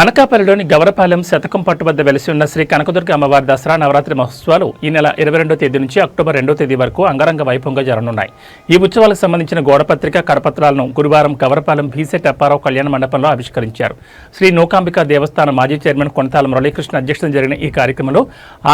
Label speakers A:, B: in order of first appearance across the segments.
A: అనకాపల్లిలోని గవరపాలెం శతకం పట్టు వద్ద వెలిసి ఉన్న శ్రీ కనకదుర్గ అమ్మవారి దసరా నవరాత్రి మహోత్సవాలు ఈ నెల ఇరవై రెండో తేదీ నుంచి అక్టోబర్ రెండో తేదీ వరకు అంగరంగ వైభవంగా జరగనున్నాయి. ఈ ఉత్సవాలకు సంబంధించిన గోడపత్రిక కరపత్రాలను గురువారం గవరపాలెం భీసెట్ అప్పారావు కళ్యాణ మండపంలో ఆవిష్కరించారు. శ్రీ నూకాంబిక దేవస్థానం మాజీ చైర్మన్ కొనతాల మురళీకృష్ణ అధ్యక్షతన జరిగిన ఈ కార్యక్రమంలో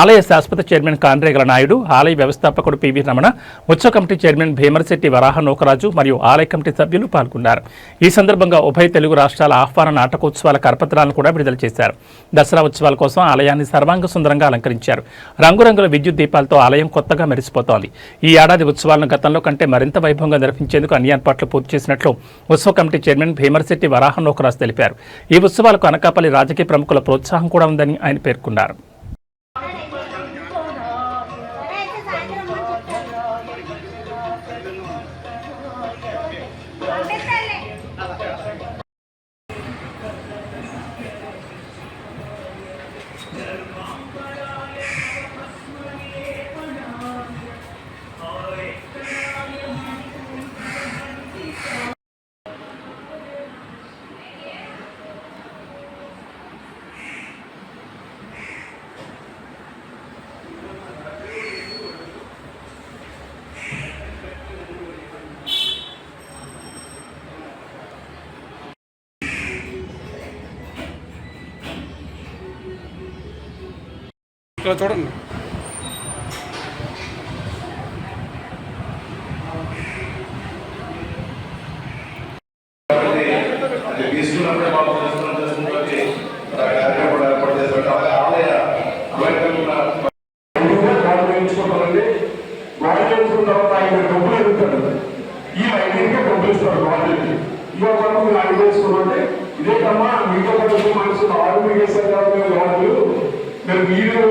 A: ఆలయ శాశ్వత చైర్మన్ కాన్రేగల నాయుడు ఆలయ వ్యవస్థాపకుడు పివి రమణ ఉత్సవ కమిటీ చైర్మన్ భీమరశెట్టి వరాహ నూకరాజు మరియు ఆలయ కమిటీ సభ్యులు పాల్గొన్నారు. ఈ సందర్భంగా ఉభయ తెలుగు రాష్ట్రాల ఆహ్వాన నాటకోత్సవాల కరపత్రాలను కూడా విడుదల చేశారు. దసరా ఉత్సవాల కోసం ఆలయాన్ని సర్వాంగ సుందరంగా అలంకరించారు. రంగురంగుల విద్యుత్ దీపాలతో ఆలయం కొత్తగా మెరిసిపోతోంది. ఈ ఏడాది ఉత్సవాలను గతంలో కంటే మరింత వైభవంగా నిర్వహించేందుకు అన్ని ఏర్పాట్లు పూర్తి చేసినట్లు ఉత్సవ కమిటీ చైర్మన్ భీమర్శెట్టి వరాహ నోకరాజు తెలిపారు. ఈ ఉత్సవాలకు అనకాపల్లి రాజకీయ ప్రముఖుల ప్రోత్సాహం కూడా ఉందని ఆయన పేర్కొన్నారు.
B: ఇలా చూడండి.
C: ఈ ఐదుకే డబ్బులు వాళ్ళకి ఇక మనం మీరు ఐదు ఇదే కమ్మా మీతో పాటు మనసు ఆరు మీకు వేసారు మీరు వాళ్ళు మీరు మీరు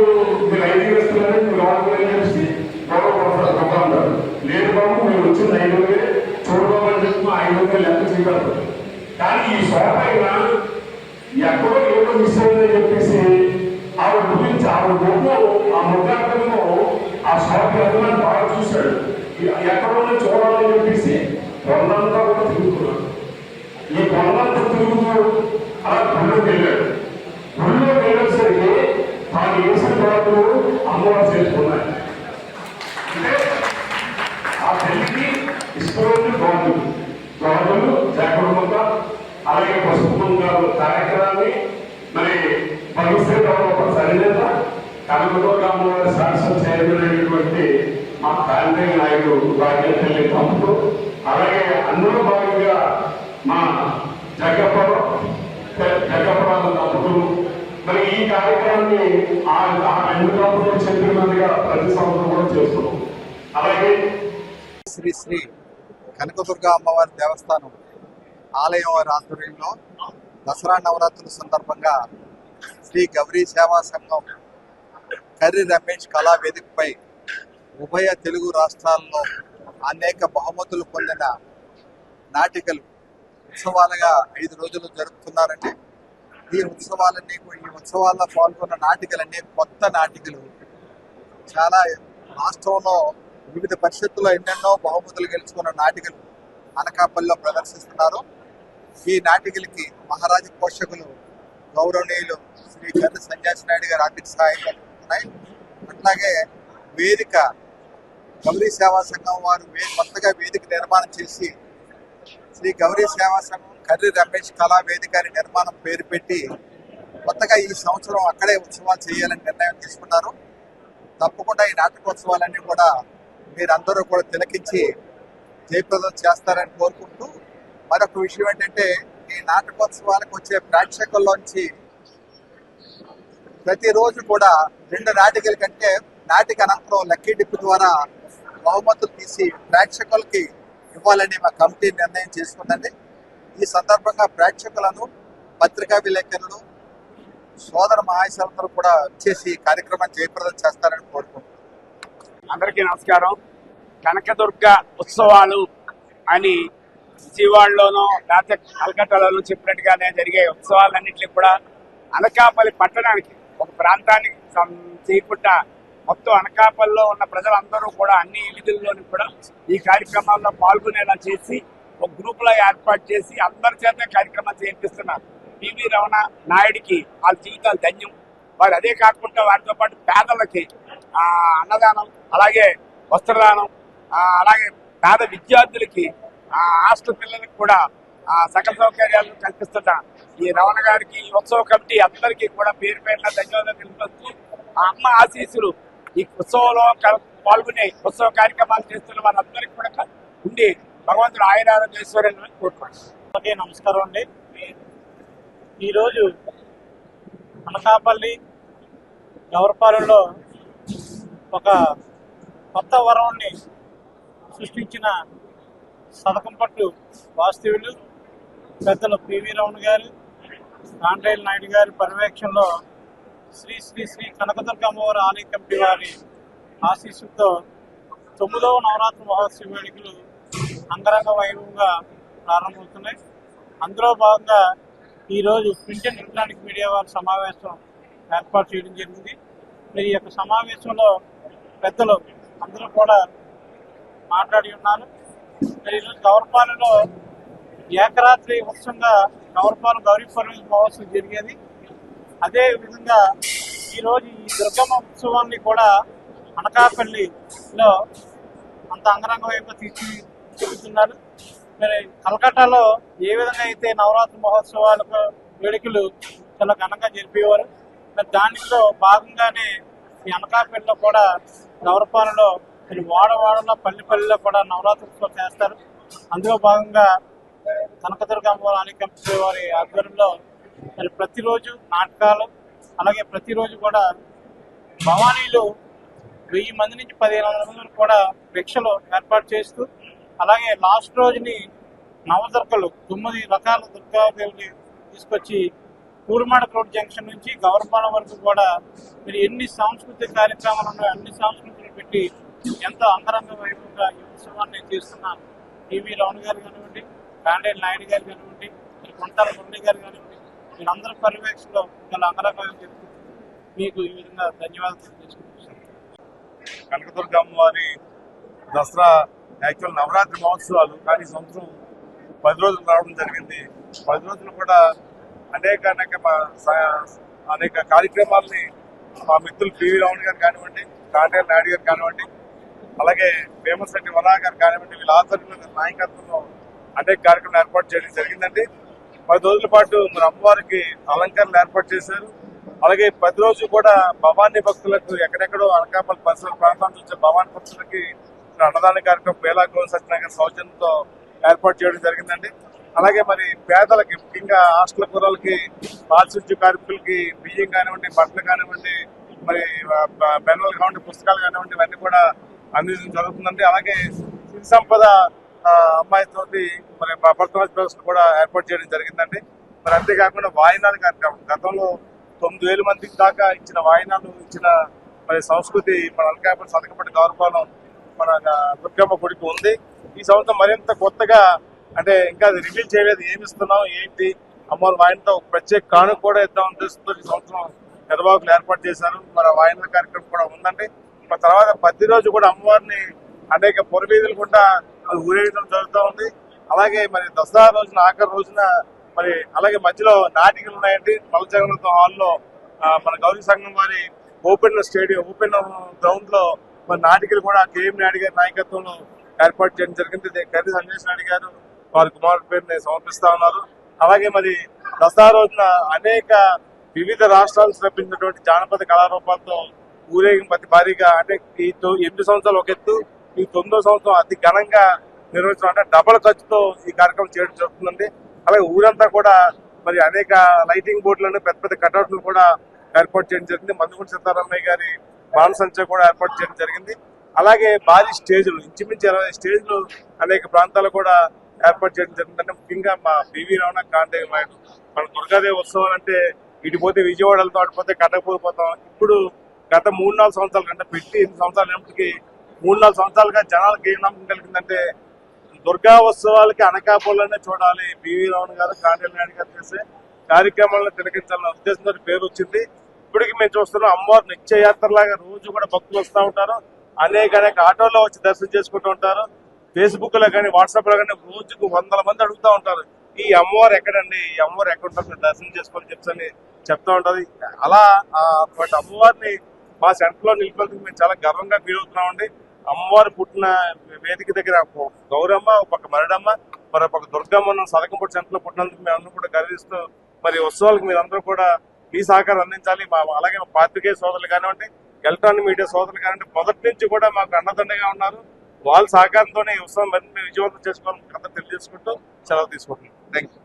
C: మీరు ఐదు వేస్తున్నారని మీరు వాళ్ళు అని చెప్పి గొడవ పడతారు గొప్ప అంటారు లేదు బాబు మీరు వచ్చింది ఐదు వేలే చూడబాబని చెప్పి మా ఐదు వేలు కానీ ఈ షాప్ ఎక్కడో ఏదో మిస్ అయిందని చెప్పేసి ఆవిడ గురించి ఆవిడ ముగ్గు ఆ ముద్దాటంలో ఆ షాప్ అభిమాని బాగా చూశాడు. ఎక్కడో చూడాలని చెప్పేసి కొండంతా కూడా తిరుగుతున్నాడు. ఈ కొండంతా తిరుగుతూ అలా గుళ్ళోకి వెళ్ళాడు. గుళ్ళోకి వెళ్ళేసరికి తాను వేసిన వాళ్ళు అమ్మవారు అలాగే ప్రస్తుతం గారు కార్యక్రమాన్ని మరి భవిష్యత్ ఒక సరినేత కనకదుర్గ అమ్మవారి శాసన చైర్మన్ అయినటువంటి మా కాంగ్రెస్ నాయుడు రాజ్యపల్లి పంపుతూ అలాగే అందులో భాగంగా మా జగపర జగ్గపురాల దంపతులు మరి ఈ కార్యక్రమాన్ని ఆ రెండు దంపతులు చెప్పినట్టుగా ప్రతి సంవత్సరం కూడా చేస్తున్నాం. అలాగే
D: శ్రీ శ్రీ కనకదుర్గ అమ్మవారి దేవస్థానం ఆలయం వారి ఆధ్వర్యంలో దసరా నవరాత్రుల సందర్భంగా శ్రీ గౌరీ సేవా సంఘం కర్రి రమేష్ కళా వేదికపై ఉభయ తెలుగు రాష్ట్రాల్లో అనేక బహుమతులు పొందిన నాటికలు ఉత్సవాలుగా ఐదు రోజులు జరుపుతున్నారండి. ఈ ఉత్సవాలన్నీ ఈ ఉత్సవాల్లో పాల్గొన్న నాటికలన్నీ కొత్త నాటికలు. చాలా రాష్ట్రంలో వివిధ పరిషత్తులో ఎన్నెన్నో బహుమతులు గెలుచుకున్న నాటికలు అనకాపల్లిలో ప్రదర్శిస్తున్నారు. ఈ నాటికలకి మహారాజు పోషకులు గౌరవనీయులు శ్రీ గత సన్యాసి నాయుడు గారు ఆర్థిక సహాయంగా అట్లాగే వేదిక గౌరీ సేవా సంఘం వారు కొత్తగా వేదిక నిర్మాణం చేసి శ్రీ గౌరీ సేవా సంఘం కర్రి రమేష్ కళా వేదిక అని నిర్మాణం పేరు పెట్టి కొత్తగా ఈ సంవత్సరం అక్కడే ఉత్సవాలు చేయాలని నిర్ణయం తీసుకున్నారు. తప్పకుండా ఈ నాటకోత్సవాలన్నీ కూడా మీరందరూ కూడా తిలకించి జయప్రదం చేస్తారని కోరుకుంటూ మరొక విషయం ఏంటంటే ఈ నాటకోత్సవాలకు వచ్చే ప్రేక్షకుల్లోంచి ప్రతిరోజు కూడా రెండు నాటికల కంటే నాటిక అనంతరం లక్కీ డిప్ ద్వారా బహుమతులు తీసి ప్రేక్షకులకి ఇవ్వాలని మా కమిటీ నిర్ణయం చేసుకుందండి. ఈ సందర్భంగా ప్రేక్షకులను పత్రికా విలేకరులు సోదర మహాశయులందరూ కూడా చేసి కార్యక్రమం జయప్రదం చేస్తారని కోరుకుంటున్నాను
B: అందరికీ నమస్కారం. కనకదుర్గ ఉత్సవాలు అని విజయవాడలోనో లేకపోతే కలకత్తాలోనో చెప్పినట్టుగానే జరిగే ఉత్సవాలన్నింటినీ కూడా అనకాపల్లి పట్టణానికి ఒక ప్రాంతానికి చేయకుండా మొత్తం అనకాపల్లిలో ఉన్న ప్రజలందరూ కూడా అన్ని విధుల్లోనూ కూడా ఈ కార్యక్రమాల్లో పాల్గొనేలా చేసి ఒక గ్రూప్ ఏర్పాటు చేసి అందరి చేత కార్యక్రమం చేపిస్తున్నారు. పివి రమణ నాయుడికి వాళ్ళ జీవితాలు ధన్యం. వారు అదే కాకుండా వారితో పాటు పేదలకి అన్నదానం అలాగే వస్త్రదానం అలాగే పేద విద్యార్థులకి ఆ, హాస్టల్ పిల్లలకు కూడా ఆ, సకల సౌకర్యాలను కల్పిస్తున్న ఈ రమణ గారికి ఈ ఉత్సవ కమిటీ అందరికీ కూడా పేరు పేరున ధన్యవాదాలు తెలుపుతూ ఆ అమ్మ ఆశీస్సులు ఈ ఉత్సవంలో కల్- పాల్గొనే ఉత్సవ కార్యక్రమాలు చేస్తున్న వారందరికీ కూడా ఉండి భగవంతుడు ఆయన ఆరోగ్యేశ్వరుని కోరుకుంటున్నాను
E: నమస్కారం అండి. ఈరోజు అనకాపల్లి గౌరపాలెంలో ఒక కొత్త వరంని సృష్టించిన సదకంపట్టు వాస్తవులు పెద్దలు పివి రమణ గారు కాండ్రేల్ నాయుడు గారి పర్యవేక్షణలో శ్రీ శ్రీ శ్రీ కనకదుర్గ అమ్మవారి ఆలయ కమిటీ వారి ఆశీస్సుతో తొమ్మిదవ నవరాత్రి మహోత్సవ వేడుకలు అంగరంగ వైభవంగా ప్రారంభమవుతున్నాయి. అందులో భాగంగా ఈరోజు ప్రింట్ అండ్ ఎలక్ట్రానిక్ మీడియా వారి సమావేశం ఏర్పాటు చేయడం జరిగింది. మరి ఈ యొక్క సమావేశంలో పెద్దలు అందరూ కూడా మాట్లాడి ఉన్నారు. ఈరోజు గౌరపాలెంలో ఏకరాత్రి వర్షంగా గౌరపాలెం గౌరీ మహోత్సవం జరిగేది. అదే విధంగా ఈరోజు ఈ దుర్గమ్మ ఉత్సవాన్ని కూడా అనకాపల్లిలో అంత అంగరంగ వైపు తీర్చి చెబుతున్నారు మరి కలకట్టాలో ఏ విధంగా అయితే నవరాత్రి మహోత్సవాలకు వేడుకలు చాలా ఘనంగా జరిపేవారు మరి దానిలో భాగంగానే ఈ అనకాపల్లిలో కూడా గౌరపాలలో మరి వాడవాడలో పల్లె పల్లెలో కూడా నవరాత్రి ఉత్సవం చేస్తారు. అందులో భాగంగా కనకదుర్గ అమ్మవారి ఆలయ వారి ఆధ్వర్యంలో మరి ప్రతిరోజు నాటకాలు అలాగే ప్రతిరోజు కూడా భవానీలు వెయ్యి మంది నుంచి పదిహేను వందల మంది కూడా భిక్షలు ఏర్పాటు చేస్తూ అలాగే లాస్ట్ రోజుని నవదుర్గలు తొమ్మిది రకాల దుర్గాదేవిని తీసుకొచ్చి కూరుమాడ రోడ్ జంక్షన్ నుంచి గౌరపాలెం వరకు కూడా మీరు ఎన్ని సాంస్కృతిక కార్యక్రమాలు ఉన్నాయో అన్ని సాంస్కృతిని పెట్టి ఎంతో అంతరంగ వైపుగా ఈ ఉత్సవాన్ని చేస్తున్న టీవీ రమణ గారు కానివ్వండి కాండే నాయుడు గారు కానివ్వండి మరి కొంటాల మురళి గారు కానివ్వండి వీళ్ళందరి పర్యవేక్షణలో చాలా అంగరంగ జరుగుతుంది మీకు ఈ విధంగా ధన్యవాదాలు తెలియజేసుకుంటున్నాను.
F: కనకదుర్గ అమ్మవారి దసరా యాక్చువల్ నవరాత్రి మహోత్సవాలు కానీ సంవత్సరం పది రోజులు రావడం జరిగింది. పది రోజులు కూడా అనేక అనేక అనేక కార్యక్రమాలని మా మిత్రులు పివి రావణ్ గారు కానివ్వండి కాంటేర్ నాయుడు గారు కానివ్వండి అలాగే ఫేమస్ రెడ్డి వరా గారు కానివ్వండి వీళ్ళ ఆధ్వర్యంలో నాయకత్వంలో అనేక కార్యక్రమాలు ఏర్పాటు చేయడం జరిగిందండి. పది రోజుల పాటు మన అమ్మవారికి అలంకరణలు ఏర్పాటు చేశారు. అలాగే పది రోజు కూడా భవానీ భక్తులకు ఎక్కడెక్కడో అనకాపల్లి పరిసర ప్రాంతాల నుంచి భవానీ భక్తులకి అన్నదాన కార్యక్రమం పేలా గోల్ సత్యనగర్ సౌజన్యంతో ఏర్పాటు చేయడం జరిగిందండి. అలాగే మరి పేదలకి ముఖ్యంగా హాస్టల్ కూరలకి పారిశుద్ధ్య కార్మికులకి బియ్యం కానివ్వండి బట్టలు కానివ్వండి మరి బెన్నలు కానివ్వండి పుస్తకాలు కానివ్వండి ఇవన్నీ కూడా అందించడం జరుగుతుందండి అలాగే సిరి సంపద అమ్మాయితో అమ్మాయితోటి మరి బర్తరాజ్ ప్రదర్శన కూడా ఏర్పాటు చేయడం జరిగిందండి. మరి అంతేకాకుండా వాయినాలు కార్యక్రమం గతంలో తొమ్మిది వేల మందికి దాకా ఇచ్చిన వాయినాలు ఇచ్చిన మరి సంస్కృతి మన అనకాపల్లి సతకపట్టి గౌరవపాలెం మన దుర్గమ్మ గుడికి ఉంది. ఈ సంవత్సరం మరింత కొత్తగా అంటే ఇంకా అది రివీల్ చేయలేదు. ఏమి ఇస్తున్నాం ఏంటి? అమ్మవారి వాయినతో ఒక ప్రత్యేక కానుక కూడా ఇద్దాం ఉద్దేశంతో ఈ సంవత్సరం నిర్వాహకులు ఏర్పాటు చేశారు. మరి వాయినాల వాయిన కార్యక్రమం కూడా ఉందండి. తర్వాత ప్రతి రోజు కూడా అమ్మవారిని అనేక పొరవీధులు కూడా మరి ఊరేగించడం జరుగుతూ ఉంది. అలాగే మరి దసరా రోజున ఆఖరి రోజున మరి అలాగే మధ్యలో నాటికలు ఉన్నాయండి. మలజగన్తో హాల్లో మన గౌరీ సంఘం వారి ఓపెన్ స్టేడియం ఓపెన్ గ్రౌండ్లో మరి నాటికలు కూడా కేఎం నాయుడు గారి నాయకత్వంలో ఏర్పాటు చేయడం జరిగింది. ఇది కర్రీ సంజయ్ నాయుడు గారు వారి కుమారుడి పేరుని సమర్పిస్తా ఉన్నారు. అలాగే మరి దసరా రోజున అనేక వివిధ రాష్ట్రాలు శ్రమించినటువంటి జానపద కళారూపాలతో ఊరేగింపు అతి భారీగా అంటే ఈ తొ- ఎనిమిది సంవత్సరాలు ఒక ఎత్తు ఈ తొమ్మిదో సంవత్సరం అతి ఘనంగా నిర్వహించడం అంటే డబల్ ఖర్చుతో ఈ కార్యక్రమం చేయడం జరుగుతుందండి. అలాగే ఊరంతా కూడా మరి అనేక లైటింగ్ బోర్డులను పెద్ద పెద్ద కటౌట్లు కూడా ఏర్పాటు చేయడం జరిగింది. మందుగుంట సీతారామయ్య గారి బాణసంచ కూడా ఏర్పాటు చేయడం జరిగింది. అలాగే భారీ స్టేజ్లు ఇంచుమించు ఇరవై స్టేజ్లు అనేక ప్రాంతాలు కూడా ఏర్పాటు చేయడం జరిగిందంటే ముఖ్యంగా మా పివి రమణ కాంటే నాయుడు మన దుర్గాదేవి ఉత్సవాలు అంటే ఇటు పోతే విజయవాడ వెళ్తాం అటు పోతే కట్టకపోతే పోతాం. ఇప్పుడు గత మూడు నాలుగు సంవత్సరాల కంటే పెట్టి ఎనిమిది సంవత్సరాలు అయినప్పటికీ మూడు నాలుగు సంవత్సరాలుగా జనాలకు ఏం నమ్మకం కలిగిందంటే దుర్గా ఉత్సవాలకి అనకాపల్లోనే చూడాలి. పివి రమణ గారు కాంటేల్ నాయుడు గారు చేసే కార్యక్రమాలను తిలకించాలన్న ఉద్దేశంతో పేరు వచ్చింది. ఇప్పటికి మేము చూస్తున్నాం అమ్మవారు నిత్యయాత్రలాగా రోజు కూడా భక్తులు వస్తూ ఉంటారు. అనేక అనేక ఆటోల్లో వచ్చి దర్శనం చేసుకుంటూ ఉంటారు. ఫేస్బుక్లో కానీ వాట్సాప్లో కానీ రోజుకు వందల మంది అడుగుతూ ఉంటారు. ఈ అమ్మవారు ఎక్కడండి? ఈ అమ్మవారు ఎక్కడ ఉంటారు? దర్శనం చేసుకొని చెప్పని చెప్తా ఉంటది. అలా అటువంటి అమ్మవారిని మా సెంటర్లో నిలిపేందుకు మేము చాలా గర్వంగా ఫీల్ అవుతున్నామండి అమ్మవారు పుట్టిన వేదిక దగ్గర ఒక గౌరమ్మ ఒక పక్క మరడమ్మ మరి ఒక దుర్గమ్మను దుర్గమ్మ సదకంపూడి సెంటర్లో పుట్టినందుకు మేము అందరూ కూడా గర్విస్తూ మరి ఉత్సవాలకు మీరందరూ కూడా మీ సహకారం అందించాలి. మా అలాగే మా పాత్రికేయ సోదరులు కానివ్వండి ఎలక్ట్రానిక్ మీడియా సోదరులు కానివ్వండి మొదటి నుంచి కూడా మాకు అన్నదండగా ఉన్నారు. వాళ్ళ సహకారంతోనే ఈ ఉత్సవం మరిన్ని విజయవంతం చేసుకోవాలని కథ తెలియజేసుకుంటూ సెలవు తీసుకుంటున్నాం. Thank you